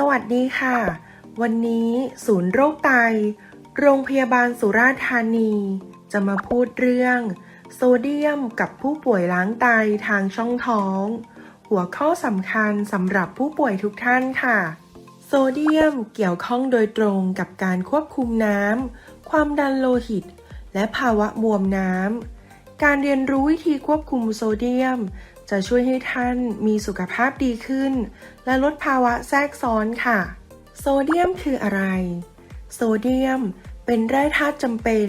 สวัสดีค่ะ วันนี้ศูนย์โรคไต โรงพยาบาลสุราษฎร์ธานี จะมาพูดเรื่อง โซเดียมกับผู้ป่วยล้างไตทางช่องท้อง หัวข้อสำคัญสำหรับผู้ป่วยทุกท่านค่ะ โซเดียมเกี่ยวข้องโดยตรงกับการควบคุมน้ำ ความดันโลหิต และภาวะบวมน้ำ การเรียนรู้วิธีควบคุมโซเดียม จะช่วยให้ท่านมีสุขภาพดีขึ้น และลดภาวะแทรกซ้อนค่ะ โซเดียมคืออะไร โซเดียมเป็นแร่ธาตุจำเป็น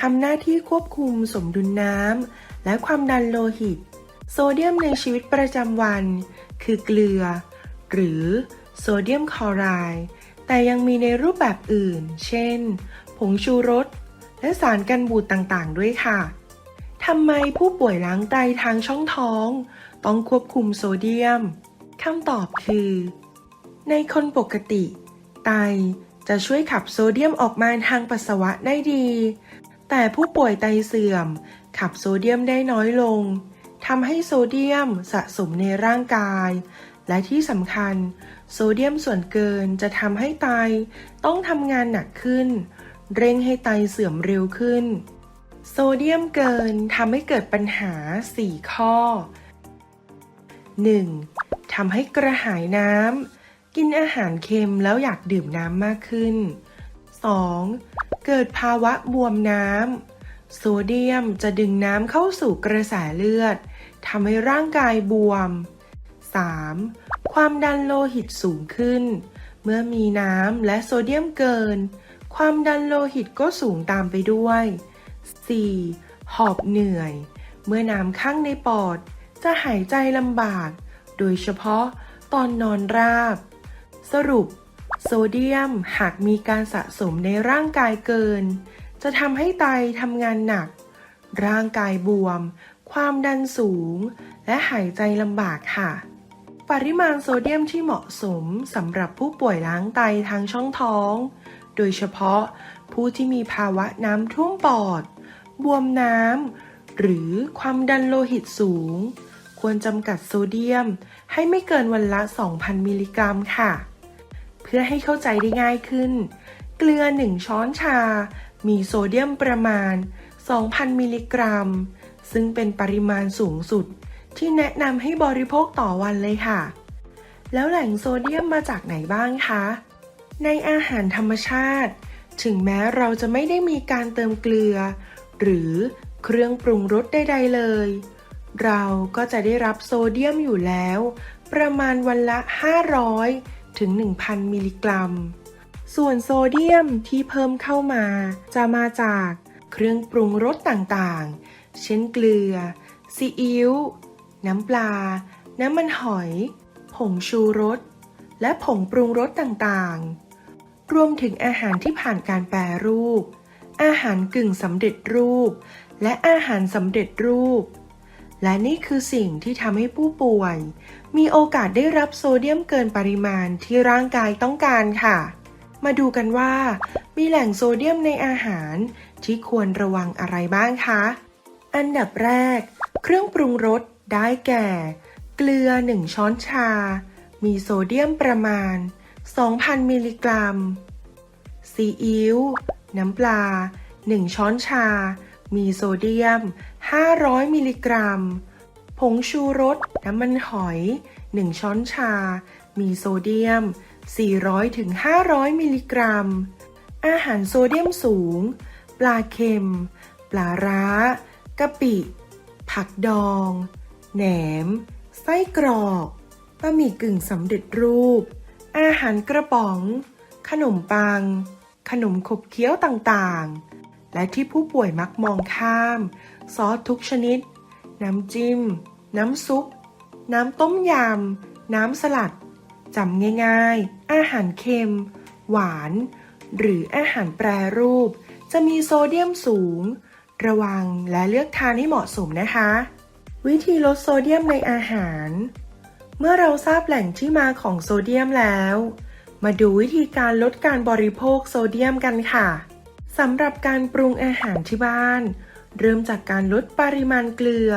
ทำหน้าที่ควบคุมสมดุลน้ำและความดันโลหิต โซเดียมในชีวิตประจำวัน คือเกลือ หรือโซเดียมคลอไรด์แต่ยังมีในรูปแบบอื่น เช่น ผงชูรส และสารกันบูดต่างๆ ด้วยค่ะ ทำไมผู้ป่วยล้างไตทางช่องท้อง ต้องควบคุมโซเดียม คำตอบคือ ในคนปกติ ไตจะช่วยขับโซเดียมออกมาทางปัสสาวะได้ดี แต่ผู้ป่วยไตเสื่อม ขับโซเดียมได้น้อยลงทำให้โซเดียมสะสมในร่างกาย และที่สำคัญ โซเดียมส่วนเกินจะทำให้ไตต้องทำงานหนักขึ้น เร่งให้ไตเสื่อมเร็วขึ้น โซเดียมเกินทำให้เกิดปัญหา 4 ข้อ 1. ทำให้กระหายน้ำ กินอาหารเค็มแล้วอยากดื่มน้ำมากขึ้น 2. เกิดภาวะบวมน้ำ โซเดียมจะดึงน้ำเข้าสู่กระแสเลือดทำให้ร่างกายบวม 3. ความดันโลหิตสูงขึ้น เมื่อมีน้ำและโซเดียมเกิน ความดันโลหิตก็สูงตามไปด้วย 4. หอบเหนื่อย เมื่อน้ำข้างในปอด จะหายใจลำบาก โดยเฉพาะตอนนอนราบ สรุป โซเดียมหากมีการสะสมในร่างกายเกิน จะทำให้ไตทำงานหนัก ร่างกายบวม ความดันสูง และหายใจลำบากค่ะ ปริมาณโซเดียมที่เหมาะสมสำหรับผู้ป่วยล้างไตทางช่องท้อง โดยเฉพาะผู้ที่มีภาวะน้ำท่วมปอด บวมน้ำ หรือความดันโลหิตสูง ควรจำกัดโซเดียม ให้ไม่เกินวันละ 2,000 มิลลิกรัมค่ะ เพื่อให้เข้าใจได้ง่ายขึ้น เกลือ 1 ช้อนชา มีโซเดียมประมาณ 2,000 มิลลิกรัม ซึ่งเป็นปริมาณสูงสุดที่แนะนำให้บริโภคต่อวันเลยค่ะ แล้วแหล่งโซเดียมมาจากไหนบ้างคะ ในอาหารธรรมชาติ ถึงแม้เราจะไม่ได้มีการเติมเกลือ หรือเครื่องปรุงรสใดๆเลย เราก็จะได้รับโซเดียมอยู่แล้ว ประมาณวันละ 500 ถึง 1,000 มิลลิกรัม ส่วนโซเดียมที่เพิ่มเข้ามา จะมาจากเครื่องปรุงรสต่างๆ เช่นเกลือ ซีอิ๊ว น้ำปลา น้ำมันหอย ผงชูรส และผงปรุงรสต่างๆ รวมถึงอาหารที่ผ่านการแปรรูป อาหารกึ่งสำเร็จรูป และอาหารสำเร็จรูป และนี่คือสิ่งที่ทำให้ผู้ป่วย มีโอกาสได้รับโซเดียมเกินปริมาณที่ร่างกายต้องการค่ะ มาดูกันว่า มีแหล่งโซเดียมในอาหารที่ควรระวังอะไรบ้างคะ อันดับแรก เครื่องปรุงรสได้แก่ เกลือ 1 ช้อนชา มีโซเดียมประมาณ 2,000 มิลลิกรัมซีอิ๊ว น้ำปลา 1 ช้อนชา มีโซเดียม 500 มิลลิกรัม ผงชูรส น้ำมันหอย 1 ช้อนชา มีโซเดียม 400ถึง500 มิลลิกรัม อาหารโซเดียมสูง ปลาเค็ม ปลาร้ากะปิ ผักดอง แหนม ไส้กรอกบะหมี่กึ่งสำเร็จรูป อาหารกระป๋อง ขนมปัง ขนมขบเคี้ยวต่างๆ และที่ผู้ป่วยมักมองข้าม ซอสทุกชนิด น้ำจิ้ม น้ำซุป น้ำต้มยำ น้ำสลัดจำง่ายๆ อาหารเค็ม หวาน หรืออาหารแปรรูป จะมีโซเดียมสูง ระวังและเลือกทานให้เหมาะสมนะคะ วิธีลดโซเดียมในอาหาร เมื่อเราทราบแหล่งที่มาของโซเดียมแล้ว มาดูวิธีการลดการบริโภคโซเดียมกันค่ะสำหรับการปรุงอาหารที่บ้าน เริ่มจากการลดปริมาณเกลือ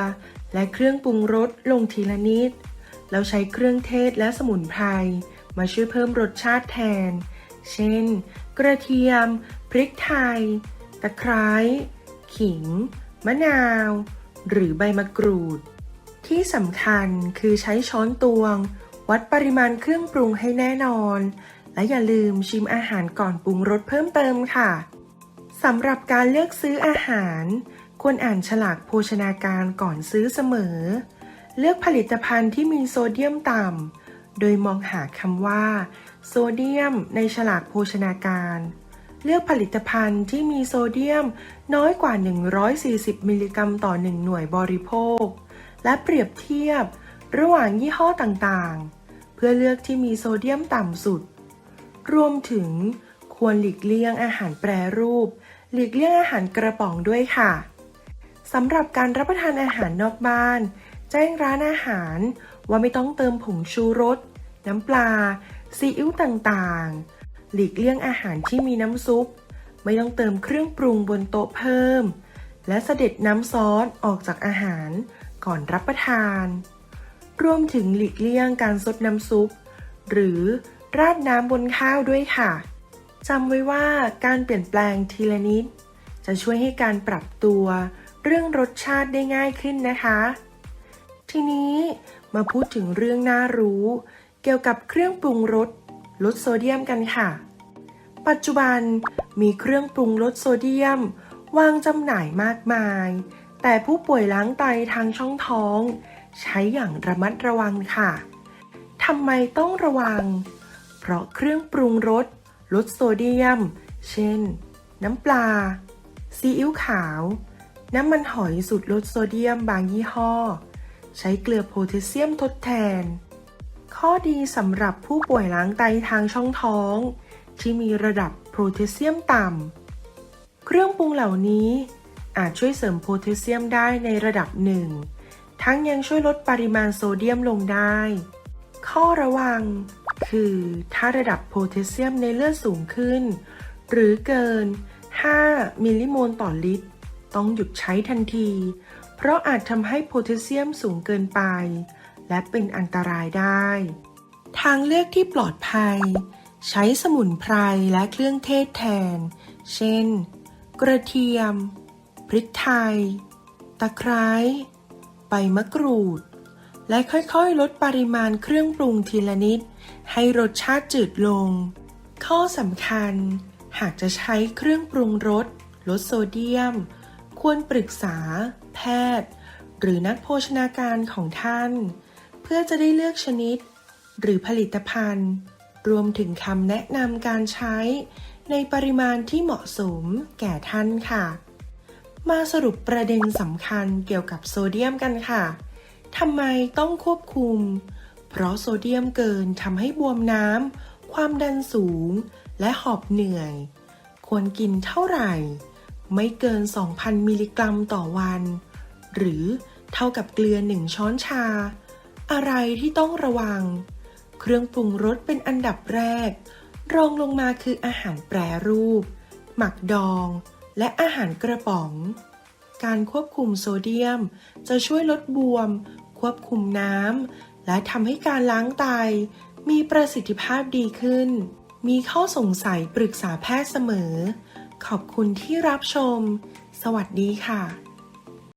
และเครื่องปรุงรสลงทีละนิด แล้วใช้เครื่องเทศและสมุนไพรมาช่วยเพิ่มรสชาติแทน เช่น กระเทียม พริกไทย ตะไคร้ ขิง มะนาว หรือใบมะกรูด ที่สำคัญคือใช้ช้อนตวง วัดปริมาณเครื่องปรุงให้แน่นอน และอย่าลืมชิมอาหารก่อนปรุงรสเพิ่มเติมค่ะสำหรับการเลือกซื้ออาหาร ควรอ่านฉลากโภชนาการก่อนซื้อเสมอ เลือกผลิตภัณฑ์ที่มีโซเดียมต่ำ โดยมองหาคำว่า โซเดียม ในฉลากโภชนาการ เลือกผลิตภัณฑ์ที่มีโซเดียมน้อยกว่า 140 มิลลิกรัมต่อ 1 หน่วยบริโภค และเปรียบเทียบระหว่างยี่ห้อต่างๆ พื่อเลือกที่มีโซเดียมต่ำสุด รวมถึงควรหลีกเลี่ยงอาหารแปรรูป หลีกเลี่ยงอาหารกระป๋องด้วยค่ะสำหรับการรับประทานอาหารนอกบ้าน แจ้งร้านอาหารว่าไม่ต้องเติมผงชูรส น้ำปลา ซีอิ๊วต่างๆ หลีกเลี่ยงอาหารที่มีน้ำซุป ไม่ต้องเติมเครื่องปรุงบนโต๊ะเพิ่ม และเสด็จน้ำซอสออกจากอาหารก่อนรับประทาน รวมถึงหลีกเลี่ยงการซดน้ำซุป หรือราดน้ำบนข้าวด้วยค่ะจำไว้ว่าการเปลี่ยนแปลงทีละนิด จะช่วยให้การปรับตัว เรื่องรสชาติได้ง่ายขึ้นนะคะ ทีนี้มาพูดถึงเรื่องน่ารู้ เกี่ยวกับเครื่องปรุงรสลดโซเดียมกันค่ะ ปัจจุบันมีเครื่องปรุงลดโซเดียม วางจำหน่ายมากมาย แต่ผู้ป่วยล้างไตทางช่องท้อง ใช้อย่างระมัดระวังค่ะทำไมต้องระวัง เพราะเครื่องปรุงรสลดโซเดียม เช่น น้ำปลา ซีอิ๊วขาว น้ำมันหอยสูตรลดโซเดียมบางยี่ห้อ ใช้เกลือโพแทสเซียมทดแทน ข้อดีสำหรับผู้ป่วยล้างไตทางช่องท้อง ที่มีระดับโพแทสเซียมต่ำ เครื่องปรุงเหล่านี้อาจช่วยเสริมโพแทสเซียมได้ในระดับหนึ่ง ทั้งยังช่วยลดปริมาณโซเดียมลงได้ ข้อระวัง คือถ้าระดับโพแทสเซียมในเลือดสูงขึ้น หรือเกิน 5 มิลลิโมลต่อลิตร ต้องหยุดใช้ทันที เพราะอาจทำให้โพแทสเซียมสูงเกินไป และเป็นอันตรายได้ ทางเลือกที่ปลอดภัย ใช้สมุนไพรและเครื่องเทศแทน เช่น กระเทียม พริกไทย ตะไคร้ ใบมะกรูด และค่อยๆ ลดปริมาณเครื่องปรุงทีละนิด ให้รสชาติจืดลง ข้อสำคัญ หากจะใช้เครื่องปรุงรสลดโซเดียม ควรปรึกษา แพทย์ หรือนักโภชนาการของท่าน เพื่อจะได้เลือกชนิด หรือผลิตภัณฑ์ รวมถึงคำแนะนำการใช้ในปริมาณที่เหมาะสมแก่ท่านค่ะ มาสรุปประเด็นสำคัญเกี่ยวกับโซเดียมกันค่ะ ทำไมต้องควบคุม เพราะโซเดียมเกินทำให้บวมน้ำ ความดันสูง และหอบเหนื่อย ควรกินเท่าไหร่ ไม่เกิน 2,000 มิลลิกรัมต่อวัน หรือเท่ากับเกลือ 1 ช้อนชา อะไรที่ต้องระวัง เครื่องปรุงรสเป็นอันดับแรก รองลงมาคืออาหารแปรรูป หมักดอง และอาหารกระป๋อง การควบคุมโซเดียม จะช่วยลดบวม ควบคุมน้ำ และทำให้การล้างไตมีประสิทธิภาพดีขึ้น มีข้อสงสัยปรึกษาแพทย์เสมอ ขอบคุณที่รับชม สวัสดีค่ะ